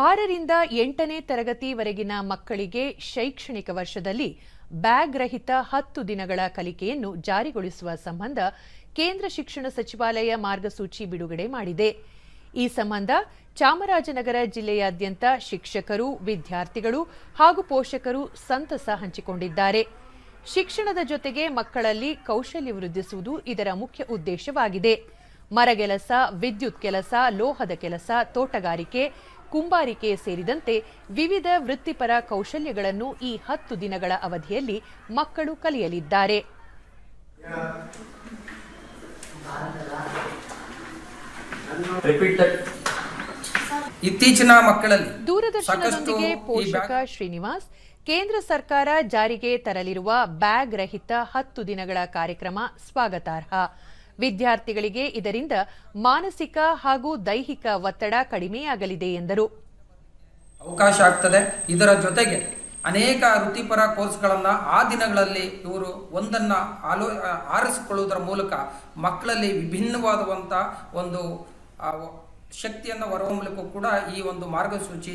ಆರರಿಂದ ಎಂಟನೇ ತರಗತಿವರೆಗಿನ ಮಕ್ಕಳಿಗೆ ಶೈಕ್ಷಣಿಕ ವರ್ಷದಲ್ಲಿ ಬ್ಯಾಗ್ ರಹಿತ ಹತ್ತು ದಿನಗಳ ಕಲಿಕೆಯನ್ನು ಜಾರಿಗೊಳಿಸುವ ಸಂಬಂಧ ಕೇಂದ್ರ ಶಿಕ್ಷಣ ಸಚಿವಾಲಯ ಮಾರ್ಗಸೂಚಿ ಬಿಡುಗಡೆ ಮಾಡಿದೆ. ಈ ಸಂಬಂಧ ಚಾಮರಾಜನಗರ ಜಿಲ್ಲೆಯಾದ್ಯಂತ ಶಿಕ್ಷಕರು, ವಿದ್ಯಾರ್ಥಿಗಳು ಹಾಗೂ ಪೋಷಕರು ಸಂತಸ ಹಂಚಿಕೊಂಡಿದ್ದಾರೆ. ಶಿಕ್ಷಣದ ಜೊತೆಗೆ ಮಕ್ಕಳಲ್ಲಿ ಕೌಶಲ್ಯ ವೃದ್ಧಿಸುವುದು ಇದರ ಮುಖ್ಯ ಉದ್ದೇಶವಾಗಿದೆ. ಮರಗೆಲಸ ವಿದ್ಯುತ್ ಕೆಲಸ, ಲೋಹದ ಕೆಲಸ, ತೋಟಗಾರಿಕೆ ಕುಂಬಾರಿಕೆ ಸೇರಿದಂತೆ ವಿವಿಧ ವೃತ್ತಿಪರ ಕೌಶಲ್ಯಗಳನ್ನು ಈ ಹತ್ತು ದಿನಗಳ ಅವಧಿಯಲ್ಲಿ ಮಕ್ಕಳು ಕಲಿಯಲಿದ್ದಾರೆ. ಇತ್ತೀಚಿನ ಮಕ್ಕಳಲ್ಲಿ ದೂರದರ್ಶನದೊಂದಿಗೆ ಪೋಷಕ ಶ್ರೀನಿವಾಸ್ ಕೇಂದ್ರ ಸರ್ಕಾರ ಜಾರಿಗೆ ತರಲಿರುವ ಬ್ಯಾಗ್ ರಹಿತ ಹತ್ತು ದಿನಗಳ ಕಾರ್ಯಕ್ರಮ ಸ್ವಾಗತಾರ್ಹ. ವಿದ್ಯಾರ್ಥಿಗಳಿಗೆ ಇದರಿಂದ ಮಾನಸಿಕ ಹಾಗೂ ದೈಹಿಕ ಒತ್ತಡ ಕಡಿಮೆಯಾಗಲಿದೆ ಎಂದರು. ಅವಕಾಶ ಆಗ್ತದೆ. ಇದರ ಜೊತೆಗೆ ಅನೇಕ ವೃತ್ತಿಪರ ಕೋರ್ಸ್ಗಳನ್ನ ಆ ದಿನಗಳಲ್ಲಿ ಇವರು ಒಂದನ್ನ ಆಲೋ ಆರಿಸಿಕೊಳ್ಳುವುದರ ಮೂಲಕ ಮಕ್ಕಳಲ್ಲಿ ವಿಭಿನ್ನವಾದಂಥ ಒಂದು ಶಕ್ತಿಯನ್ನು ಹೊರಹೊಮ್ಮಲಿಕ್ಕೂ ಕೂಡ ಈ ಒಂದು ಮಾರ್ಗಸೂಚಿ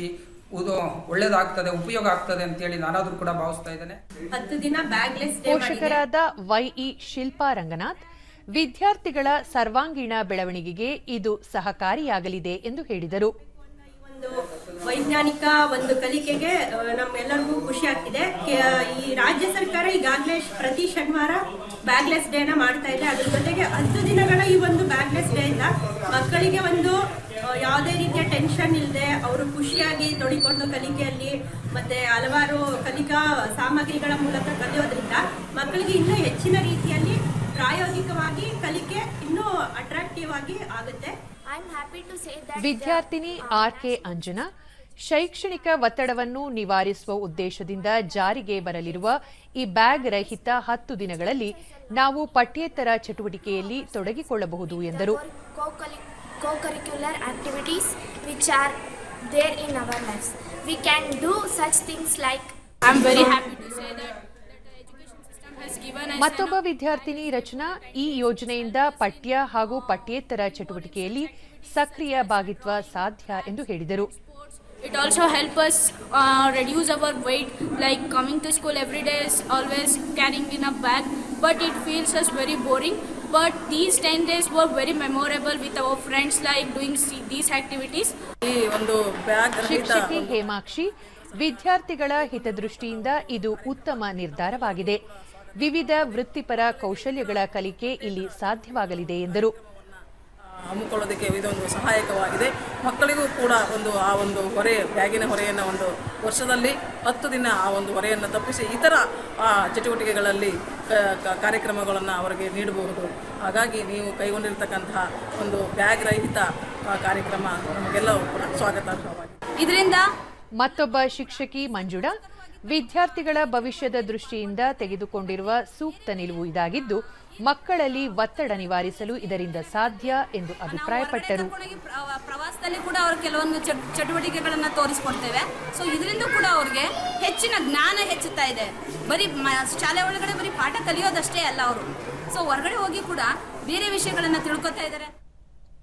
ಒಳ್ಳೇದಾಗ್ತದೆ ಉಪಯೋಗ ಆಗ್ತದೆ ಅಂತೇಳಿ ನಾನಾದ್ರೂ ಕೂಡ ಭಾವಿಸ್ತಾ ಇದ್ದೇನೆ. ಪೋಷಕರಾದ ವೈಇ ಶಿಲ್ಪಾ ರಂಗನಾಥ್ ವಿದ್ಯಾರ್ಥಿಗಳ ಸರ್ವಾಂಗೀಣ ಬೆಳವಣಿಗೆಗೆ ಇದು ಸಹಕಾರಿಯಾಗಲಿದೆ ಎಂದು ಹೇಳಿದರು. ಒಂದು ವೈಜ್ಞಾನಿಕ ಒಂದು ಕಲಿಕೆಗೆ ನಮ್ಮೆಲ್ಲರಿಗೂ ಖುಷಿ ಆಗ್ತಿದೆ. ಈ ರಾಜ್ಯ ಸರ್ಕಾರ ಈಗಾಗಲೇ ಪ್ರತಿ ಶನಿವಾರ ಬ್ಯಾಗ್ಲೆಸ್ ಡೇನ ಮಾಡ್ತಾ ಇದೆ. ಅದ್ರ ಜೊತೆಗೆ ಹತ್ತು ದಿನಗಳ ಈ ಒಂದು ಬ್ಯಾಗ್ಲೆಸ್ ಡೇ ಇಂದ ಮಕ್ಕಳಿಗೆ ಒಂದು ಯಾವುದೇ ರೀತಿಯ ಟೆನ್ಷನ್ ಇಲ್ಲದೆ ಅವರು ಖುಷಿಯಾಗಿ ತೊಡಿಕೊಂಡು ಕಲಿಕೆಯಲ್ಲಿ ಮತ್ತೆ ಹಲವಾರು ಕಲಿಕಾ ಸಾಮಗ್ರಿಗಳ ಮೂಲಕ ಕಲಿಯೋದ್ರಿಂದ ಮಕ್ಕಳಿಗೆ ಇನ್ನೂ ಹೆಚ್ಚಿನ ರೀತಿಯಲ್ಲಿ ಪ್ರಾಯೋಗಿಕವಾಗಿ ಕಲಿಕೆ ಇನ್ನೂ ಅಟ್ರಾಕ್ಟಿವ್ ಆಗಿ ಆಗುತ್ತೆ. I'm happy to say that ವಿದ್ಯಾರ್ಥಿನಿ ಆರ್ ಕೆ ಅಂಜನಾ ಶೈಕ್ಷಣಿಕ ಒತ್ತಡವನ್ನು ನಿವಾರಿಸುವ ಉದ್ದೇಶದಿಂದ ಜಾರಿಗೆ ಬರಲಿರುವ ಈ ಬ್ಯಾಗ್ ರಹಿತ ಹತ್ತು ದಿನಗಳಲ್ಲಿ ನಾವು ಪಠ್ಯೇತರ ಚಟುವಟಿಕೆಯಲ್ಲಿ ತೊಡಗಿಕೊಳ್ಳಬಹುದು ಎಂದರು. Co-curri- co-curricular activities which ಮತ್ತೊಬ್ಬ ವಿದ್ಯಾರ್ಥಿನಿ ರಚನಾ ಈ ಯೋಜನೆಯಿಂದ ಪಠ್ಯ ಹಾಗೂ ಪಠ್ಯೇತರ ಚಟುವಟಿಕೆಯಲ್ಲಿ ಸಕ್ರಿಯ ಭಾಗಿತ್ವ ಸಾಧ್ಯ ಎಂದು ಹೇಳಿದರು it It also us us our reduce our weight, like coming to school every day is always carrying in a bag, but it feels us very boring. But these 10 days were very memorable with our friends, like doing these activities. ಒಂದು bag ಶಿಕ್ಷಕಿ ಹೇಮಾಕ್ಷಿ ವಿದ್ಯಾರ್ಥಿಗಳ ಹಿತದೃಷ್ಟಿಯಿಂದ ಇದು ಉತ್ತಮ ನಿರ್ಧಾರವಾಗಿದೆ ವಿವಿಧ ವೃತ್ತಿಪರ ಕೌಶಲ್ಯಗಳ ಕಲಿಕೆ ಇಲ್ಲಿ ಸಾಧ್ಯವಾಗಲಿದೆ ಎಂದರು. ಹಮ್ಮಿಕೊಳ್ಳೋದಕ್ಕೆ ಇದೊಂದು ಸಹಾಯಕವಾಗಿದೆ. ಮಕ್ಕಳಿಗೂ ಕೂಡ ಒಂದು ಆ ಒಂದು ಹೊರೆ ಬ್ಯಾಗಿನ ಹೊರೆಯನ್ನು ಒಂದು ವರ್ಷದಲ್ಲಿ ಹತ್ತು ದಿನ ಆ ಒಂದು ಹೊರೆಯನ್ನು ತಪ್ಪಿಸಿ ಇತರ ಆ, ಚಟುವಟಿಕೆಗಳಲ್ಲಿ ಕಾರ್ಯಕ್ರಮಗಳನ್ನು ಅವರಿಗೆ ನೀಡಬಹುದು. ಹಾಗಾಗಿ ನೀವು ಕೈಗೊಂಡಿರ್ತಕ್ಕಂತಹ ಒಂದು ಬ್ಯಾಗ್ ರಹಿತ ಕಾರ್ಯಕ್ರಮ ನಮಗೆಲ್ಲವೂ ಕೂಡ ಸ್ವಾಗತಾರ್ಹವಾಗಿದೆ. ಇದರಿಂದ ಮತ್ತೊಬ್ಬ ಶಿಕ್ಷಕಿ ಮಂಜುಳಾ ವಿದ್ಯಾರ್ಥಿಗಳ ಭವಿಷ್ಯದ ದೃಷ್ಟಿಯಿಂದ ತೆಗೆದುಕೊಂಡಿರುವ ಸೂಕ್ತ ನಿಲುವು ಇದಾಗಿದ್ದು ಮಕ್ಕಳಲ್ಲಿ ಒತ್ತಡ ನಿವಾರಿಸಲು ಇದರಿಂದ ಸಾಧ್ಯ ಎಂದು ಅಭಿಪ್ರಾಯಪಟ್ಟರು. ಪ್ರವಾಸದಲ್ಲಿ ಕೂಡ ಅವರು ಕೆಲವೊಂದು ಚಟುವಟಿಕೆಗಳನ್ನು ತೋರಿಸ್ಕೊಡ್ತೇವೆ. ಸೊ ಇದರಿಂದ ಕೂಡ ಅವ್ರಿಗೆ ಹೆಚ್ಚಿನ ಜ್ಞಾನ ಹೆಚ್ಚುತ್ತಾ ಇದೆ. ಬರೀ ಶಾಲೆ ಒಳಗಡೆ ಬರೀ ಪಾಠ ಕಲಿಯೋದಷ್ಟೇ ಅಲ್ಲ ಅವರು. ಸೊ ಹೊರಗಡೆ ಹೋಗಿ ಕೂಡ ಬೇರೆ ವಿಷಯಗಳನ್ನು ತಿಳ್ಕೊತಾ ಇದ್ದಾರೆ.